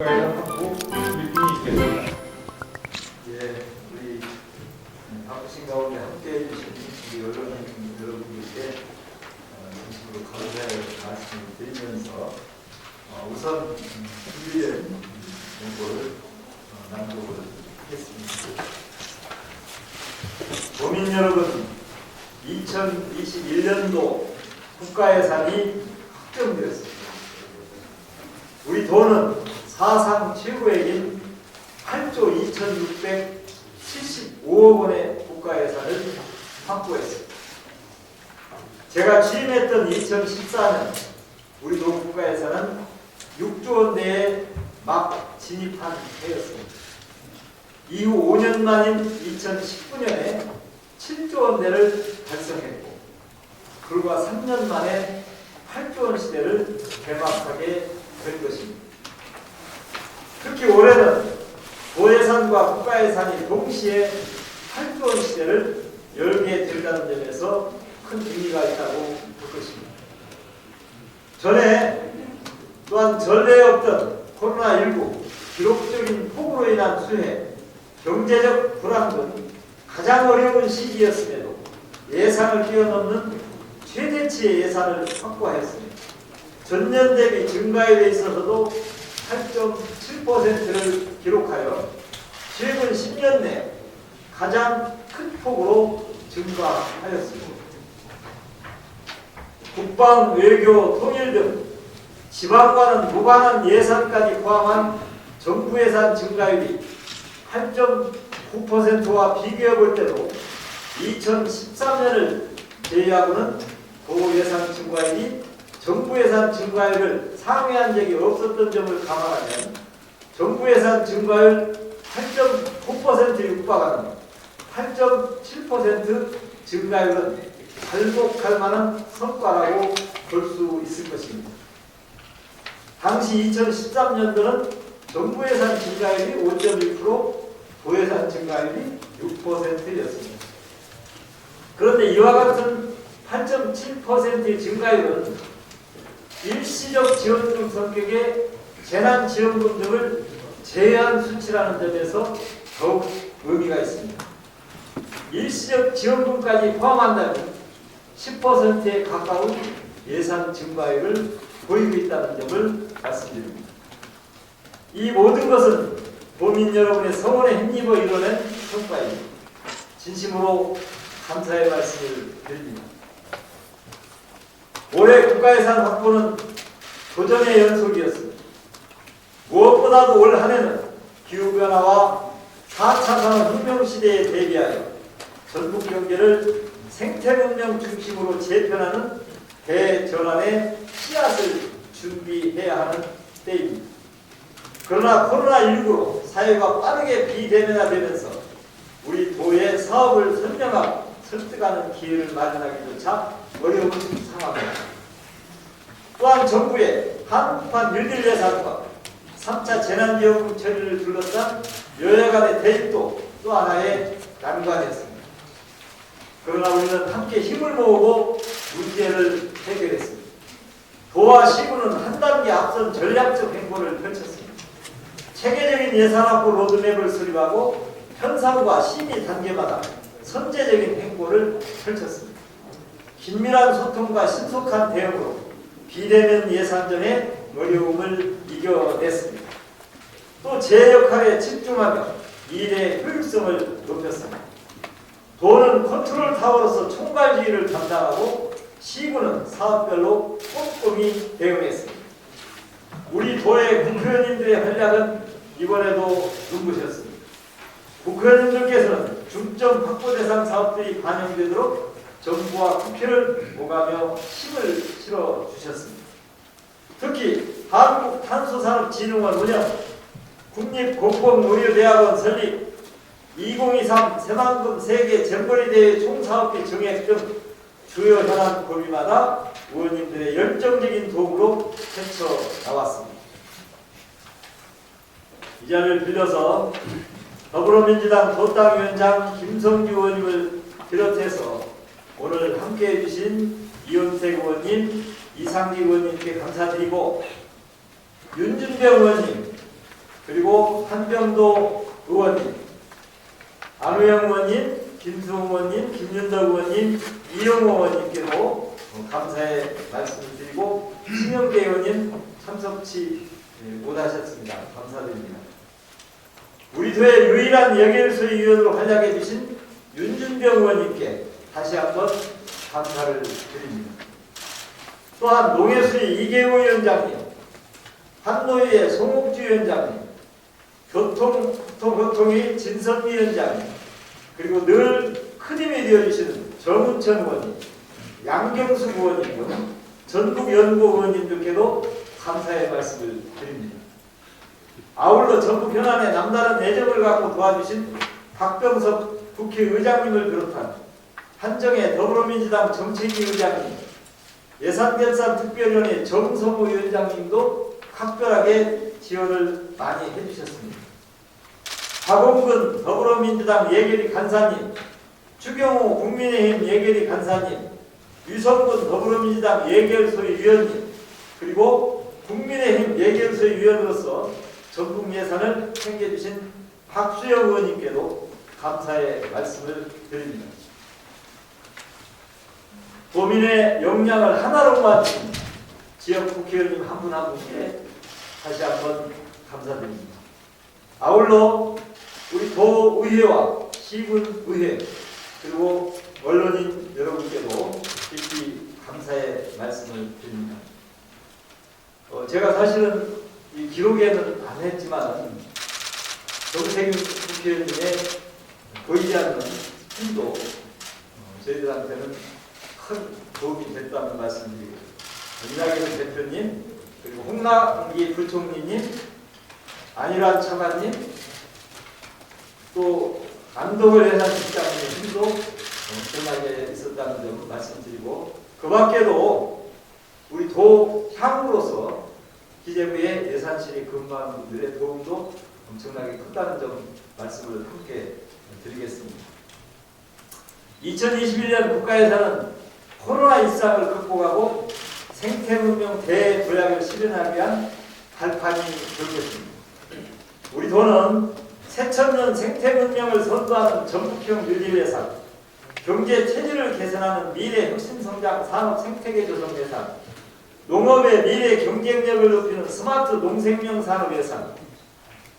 하고 일분이 있겠습니다. 예, 우리 바쁘신 가운데 함께해 주신 여러분들께 어, 진심으로 감사의 말씀을 드리면서 어, 우선 음, 준비된 공고를 어, 낭독을 하겠습니다. 도민 여러분, 2021년도 국가 예산이 확정되었습니다. 우리 도는 사상 최고액인 8조 2,675억 원의 국가 예산을 확보했습니다. 제가 취임했던 2014년 우리 도 국가 예산은 6조 원대에 막 진입한 해였습니다. 이후 5년 만인 2019년에 7조 원대를 달성했고 불과 3년 만에 8조 원 시대를 개막하게 된 것입니다. 특히 올해는 도예산과 국가예산이 동시에 8조 원 시대를 열게 된다는 점에서 큰 의미가 있다고 볼 것입니다. 전에 또한 전례 없던 코로나19 기록적인 폭우로 인한 수해, 경제적 불안 등 가장 어려운 시기였음에도 예산을 뛰어넘는 최대치의 예산을 확보하였습니다. 전년 대비 증가에 있어서도 8.7%를 기록하여 최근 10년 내 가장 큰 폭으로 증가하였습니다. 국방, 외교, 통일 등 지방과는 무관한 예산까지 포함한 정부 예산 증가율이 8.9%와 비교해 볼 때도 2013년을 제외하고는 도 예산 증가율이 정부 예산 증가율을 상회한 적이 없었던 점을 감안하면 정부 예산 증가율 8.9% 육박하는 8.7% 증가율은 발목할 만한 성과라고 볼 수 있을 것입니다. 당시 2013년도는 정부 예산 증가율이 5.1%, 도예산 증가율이 6%였습니다. 그런데 이와 같은 8.7%의 증가율은 일시적 지원금 성격의 재난지원금 등을 제한 수치라는 점에서 더욱 의미가 있습니다. 일시적 지원금까지 포함한다면 10%에 가까운 예산 증가율을 보이고 있다는 점을 말씀드립니다. 이 모든 것은 도민 여러분의 성원에 힘입어 이뤄낸 성과입니다. 진심으로 감사의 말씀을 드립니다. 올해 국가예산 확보는 도전의 연속이었습니다. 무엇보다도 올 한해는 기후변화와 4차 산업혁명 시대에 대비하여 전국 경제를 생태문명 중심으로 재편하는 대전환의 씨앗을 준비해야 하는 때입니다. 그러나 코로나19로 사회가 빠르게 비대면화되면서 우리 도의 사업을 선명하고 설득하는 기회를 마련하기조차 어려운 상황입니다. 또한 정부의 한국판 일들 예산과 3차 재난지원금 처리를 둘러싼 여야 간의 대립도 또 하나의 난관이었습니다. 그러나 우리는 함께 힘을 모으고 문제를 해결했습니다. 도와 시군은 한 단계 앞선 전략적 행보를 펼쳤습니다. 체계적인 예산 확보 로드맵을 수립하고 현상과 심의 단계마다 선제적인 행보를 펼쳤습니다. 긴밀한 소통과 신속한 대응으로 비대면 예산전의 어려움을 이겨냈습니다. 또 제 역할에 집중하며 일의 효율성을 높였습니다. 도는 컨트롤 타워로서 총괄지휘를 담당하고 시군은 사업별로 꼼꼼히 대응했습니다. 우리 도의 국회의원님들의 활약은 이번에도 눈부셨습니다. 국회의원님들께서는 중점 확보 대상 사업들이 반영되도록 정부와 국회를 오가며 힘을 실어 주셨습니다. 특히 한국탄소산업진흥원 운영, 국립공공의료대학원 설립, 2023 새만금 세계 잼버리 대회 총사업비 증액 등 주요 현안 고비마다 의원님들의 열정적인 도움으로 헤쳐 나왔습니다. 이 자리를 빌려서 더불어민주당 도당위원장 김성주 의원님을 비롯해서 오늘 함께 해 주신 이현택 의원님, 이상기 의원님께 감사드리고 윤준병 의원님, 홍명도 의원님, 안우영 의원님, 김수홍 의원님, 김윤덕 의원님, 이영호 의원님께도 어, 감사의 말씀을 드리고 신영대 의원님 참석치 예, 못하셨습니다. 감사드립니다. 우리 교회 유일한 여결소위 위원으로 활약해 주신 윤준병 의원님께 다시 한번 감사를 드립니다. 또한 농해수의 이계호 위원장님, 한노위의 송옥주 위원장님, 교통, 교통의 진선미 위원장님, 그리고 늘 큰 힘이 되어주시는 정은천 의원님, 양경수 의원님 등 전국 연구 의원님들께도 감사의 말씀을 드립니다. 아울러 전국 현안에 남다른 애정을 갖고 도와주신 박병석 국회의장님을 비롯한 한정의 더불어민주당 정책위 의장님, 예산결산 특별위원회 정성호 위원장님도 각별하게 지원을 많이 해주셨습니다. 박원근 더불어민주당 예결위 간사님, 추경호 국민의힘 예결위 간사님, 유성근 더불어민주당 예결소위 위원님, 그리고 국민의힘 예결소위 위원으로서 전국 예산을 챙겨주신 박수영 의원님께도 감사의 말씀을 드립니다. 도민의 역량을 하나로 맞춘 지역 국회의원님 한 분 한 분께 다시 한번 감사드립니다. 아울러 우리 도의회와 시군의회 그리고 언론인 여러분께도 깊이 감사의 말씀을 드립니다. 어, 제가 사실은 이 기록에는 안 했지만 정세균 국회의원님의 보이지 않는 힘도 어, 저희들한테는 큰 도움이 됐다는 말씀드리고 이낙연 대표님 그리고 홍남기 부총리님 안일환 차관님 또 안동을 예산실장님의 힘도 엄청나게 있었다는 점 말씀드리고 그 밖에도 우리 도 향으로서 기재부의 예산실이 근무하는 분들의 도움도 엄청나게 컸다는 점 말씀을 함께 드리겠습니다. 2021년 국가예산은 코로나 일상을 극복하고 생태 문명 대도약을 실현하기 위한 발판이 될 것입니다. 우리 도는 새천년 생태 문명을 선도하는 전국형 예산, 경제 체질을 개선하는 미래 혁신 성장 산업 생태계 조성 예산, 농업의 미래 경쟁력을 높이는 스마트 농생명 산업 예산,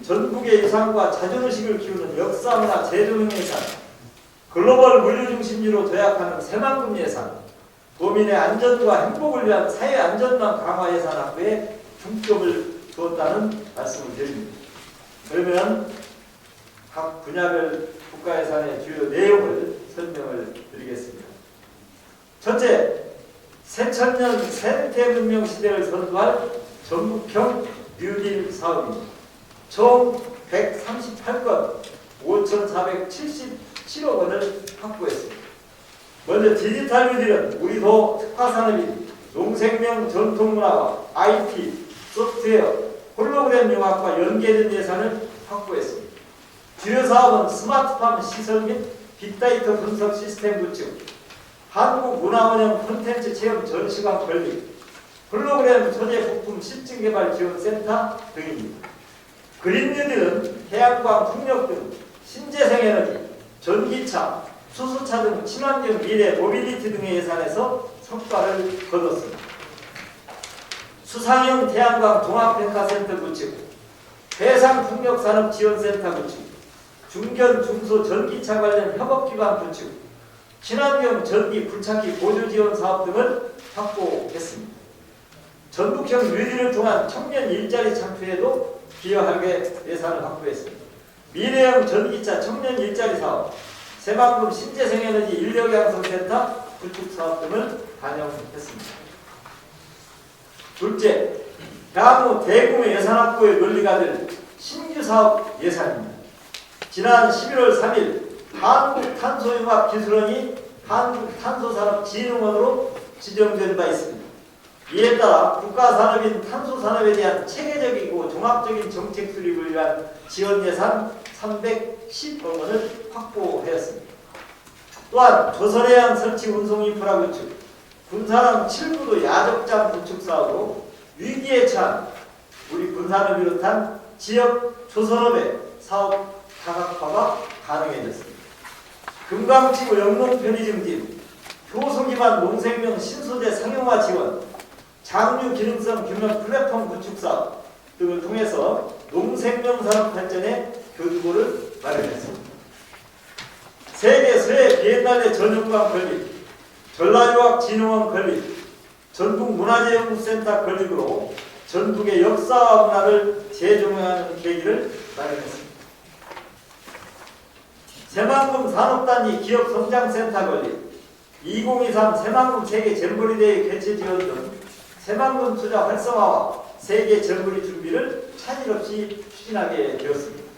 전국의 유산과 자존의식을 키우는 역사문화 재조명 예산, 글로벌 물류 중심지로 도약하는 새만금 예산, 도민의 안전과 행복을 위한 사회 안전망 강화 예산 확보에 중점을 두었다는 말씀을 드립니다. 그러면 각 분야별 국가 예산의 주요 내용을 설명을 드리겠습니다. 첫째, 새천년 생태 문명 시대를 선도할 전국형 뉴딜 사업입니다. 총 138건 5,477억 원을 확보했습니다. 먼저 디지털 뉴딜은 우리 도 특화산업인 농생명 전통문화와 IT, 소프트웨어, 홀로그램 융합과 연계된 예산을 확보했습니다. 주요 사업은 스마트팜 시설 및 빅데이터 분석 시스템 구축, 한국문화원형 콘텐츠 체험 전시관 건립, 홀로그램 소재 부품 실증 개발 지원 센터 등입니다. 그린 뉴딜은 태양광, 풍력 등 신재생 에너지, 전기차, 수소차 등 친환경 미래 모빌리티 등의 예산에서 성과를 거뒀습니다. 수상형 태양광 종합평가센터 구축, 해상풍력산업지원센터 구축, 중견 중소 전기차 관련 협업기관 구축, 친환경 전기 불착기 보조 지원 사업 등을 확보했습니다. 전국형 뉴딜을 통한 청년 일자리 창출에도 기여하게 예산을 확보했습니다. 미래형 전기차 청년 일자리 사업, 새만금 신재생에너지 인력양성센터 구축 사업 등을 반영했습니다. 둘째, 향후 대규모 예산 확보에 논리가 될 신규 사업 예산입니다. 지난 11월 3일 한국탄소융합기술원이 한국탄소산업진흥원으로 지정된 바 있습니다. 이에 따라 국가산업인 탄소산업에 대한 체계적이고 종합적인 정책 수립을 위한 지원 예산 310억 원을 확보하였습니다. 또한 조선해양 설치 운송 인프라 구축, 군산항 7구도 야적장 구축 사업으로 위기에 처한 우리 군산을 비롯한 지역 조선업의 사업 다각화가 가능해졌습니다. 금강지구 영농 편의점 등 효소 기반 농생명 신소재 상용화 지원, 장류 기능성 규명 플랫폼 구축 사업 등을 통해서 농생명 산업 발전에 교두보를 마련했습니다. 세계 서해 비엔날레 전용관 건립, 전라유학 진흥원 건립, 전국문화재연구센터 건립으로 전국의 역사와 문화를 재조명하는 계기를 마련했습니다. 새만금 산업단위 기업성장센터 건립, 2023 새만금 세계 잼버리 대회 개최 지원 등 새만금 투자 활성화와 세계 잼버리 준비를 차질 없이 추진하게 되었습니다.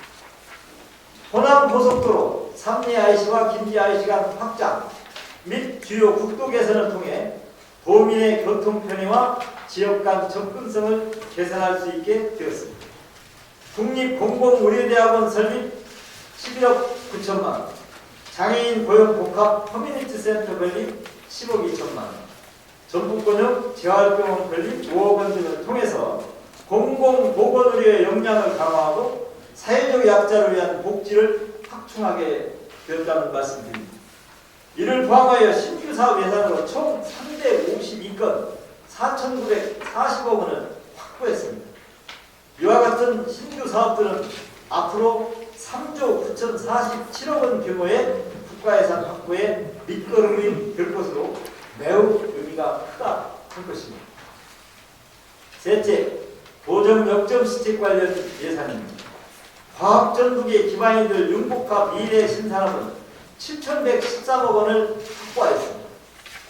호남 고속도로 삼리 IC와 김지 IC 간 확장 및 주요 국도 개선을 통해 도민의 교통 편의와 지역 간 접근성을 개선할 수 있게 되었습니다. 국립공공의료대학원 설립 11억 9천만 원, 장애인 고용 복합 커뮤니티 센터 건립 10억 2천만 원, 전북권역 재활병원 건립 5억 원 등을 통해서 공공보건의료의 역량을 강화하고 사회적 약자를 위한 복지를 확충하게 되었다는 말씀드립니다. 이를 포함하여 신규 사업 예산으로 총 352건 4,940억 원을 확보했습니다. 이와 같은 신규 사업들은 앞으로 3조 9,047억 원 규모의 국가예산 확보에 밑거름이 될 것으로 매우 의미가 크다 할 것입니다. 셋째, 보정 역점 시책 관련 예산입니다. 과학전북의 기반이 될 융복합 미래 신산업은 7,113억 원을 확보하였습니다.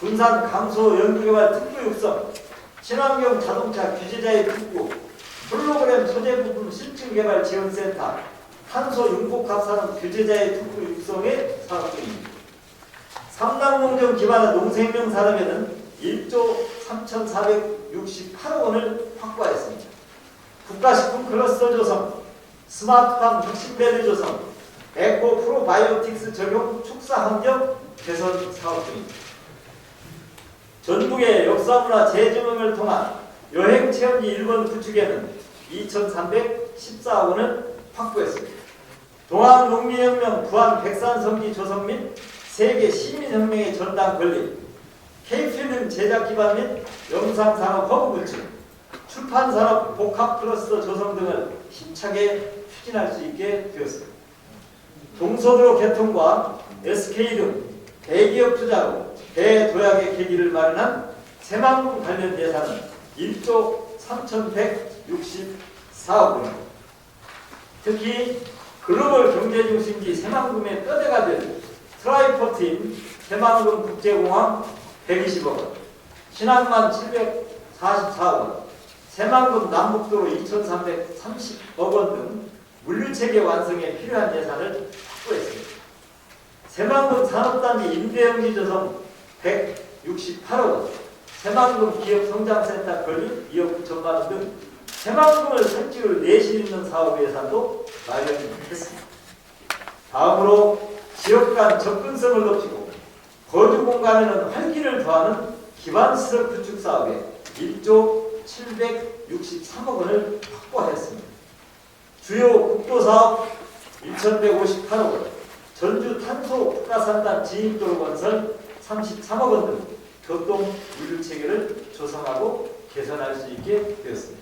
군산 강소 연구개발 특구 육성, 친환경 자동차 규제자의 특구, 홀로그램 소재 부품 실증 개발 지원센터, 탄소 융복합 산업 규제자의 특구 육성의 사업 중입니다. 삼당농정 기반의 농생명 산업에는 1조 3,468억 원을 확보하였습니다. 국가식품 클러스터 조성, 스마트팜 60배를 조성, 에코 프로바이오틱스 적용 축사 환경 개선 사업 중입니다. 전국의 역사문화 재조명을 통한 여행 체험지 1번 구축에는 2,314억 원을 확보했습니다. 동안 농민혁명 부안 백산성지 조성 및 세계 시민혁명의 전당 건립, K필름 제작 기반 및 영상산업 허브 구축, 출판산업 복합 클러스터 조성 등을 힘차게 추진할 수 있게 되었습니다. 동서도로 개통과 SK 등 대기업 투자로 대도약의 계기를 마련한 새만금 관련 예산은 1조 3,164억 원. 특히 글로벌 경제 중심지 새만금의 뼈대가 될 트라이포트인 새만금 국제공항 120억 원, 신항만 744억 원, 새만금 남북도로 2,330억 원 등 물류체계 완성에 필요한 예산을 확보했습니다. 새만금 산업단지 임대용지 조성 168억 원, 새만금 기업성장센터 건립 2억 9천만 원 등 새만금을 설치를 내실 있는 사업 예산도 마련했습니다. 다음으로 지역 간 접근성을 높이고 거주 공간에는 활기를 더하는 기반시설 구축 사업에 1조 763억 원을 확보하였습니다. 주요 국도사업 1,158억 원, 전주 탄소 국가산단 지인도로 건설 33억 원 등 교통 물류 체계를 조성하고 개선할 수 있게 되었습니다.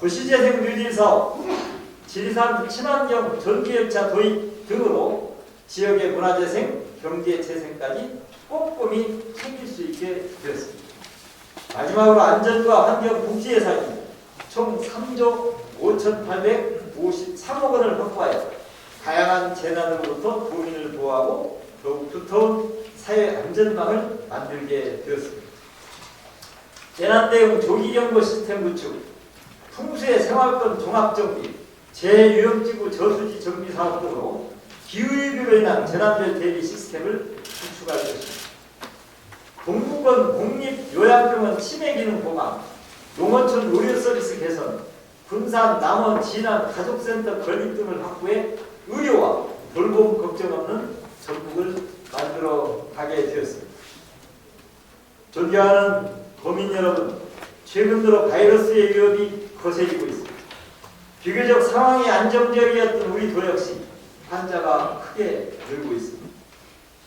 도시재생 뉴딜 사업, 지리산 친환경 전기열차 도입 등으로 지역의 문화재생, 경제 재생까지 꼼꼼히 챙길 수 있게 되었습니다. 마지막으로 안전과 환경 복지 예산이 총 3조 5,853억 원을 확보하여 다양한 재난으로부터 도민을 보호하고 더욱 두터운 사회 안전망을 만들게 되었습니다. 재난 대응 조기 경보 시스템 구축, 풍수의 생활권 종합 정비, 재유형지구 저수지 정비 사업 등으로 기후위기로 인한 재난별 대비 시스템을 구축할 것입니다. 동북권 공립요양병원 치매 기능 보강, 농어촌 의료 서비스 개선, 군산, 남원, 진안 가족센터 건립 등을 확보해 의료와 돌봄 걱정 없는 전국을 만들어 가게 되었습니다. 존경하는 도민 여러분, 최근 들어 바이러스의 위협이 거세지고 있습니다. 비교적 상황이 안정적이었던 우리 도 역시 환자가 크게 늘고 있습니다.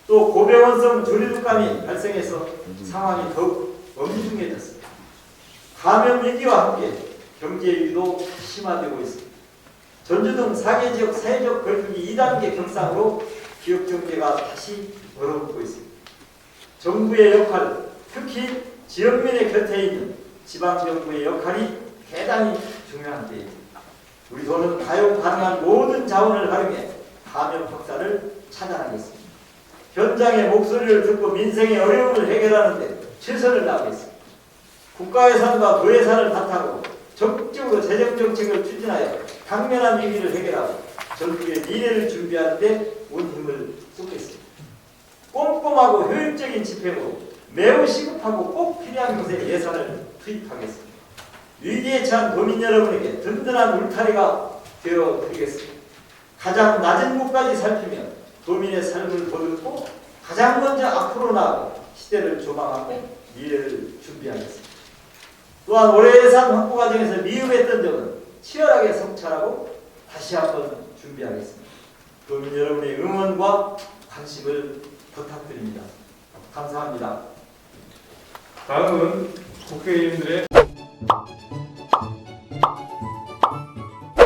또 고병원성 조류독감이 발생해서 상황이 더욱 엄중해졌습니다. 감염 위기와 함께 경제 위기도 심화되고 있습니다. 전주 등 4개 지역 사회적 걸프기 2단계 경상으로 기업 경제가 다시 얼어붙고 있습니다. 정부의 역할, 특히 지역민의 곁에 있는 지방정부의 역할이 대단히 중요한 때입니다. 우리 도는 가용 가능한 모든 자원을 활용해 감염 확산을 차단하겠습니다. 현장의 목소리를 듣고 민생의 어려움을 해결하는 데 최선을 다하겠습니다. 국가 예산과 도 예산을 바탕으로 적극적으로 재정 정책을 추진하여 당면한 위기를 해결하고 전국의 미래를 준비하는 데 온 힘을 쏟겠습니다. 꼼꼼하고 효율적인 집행으로 매우 시급하고 꼭 필요한 곳에 예산을 투입하겠습니다. 위기에 처한 도민 여러분에게 든든한 울타리가 되어 드리겠습니다. 가장 낮은 곳까지 살피며 도민의 삶을 보듬고 가장 먼저 앞으로 나아가 시대를 조망하고 미래를 준비하겠습니다. 또한 올해 예산 확보 과정에서 미흡했던 점은 치열하게 성찰하고 다시 한번 준비하겠습니다. 도민 여러분의 응원과 관심을 부탁드립니다. 감사합니다. 다음은 국회의원들의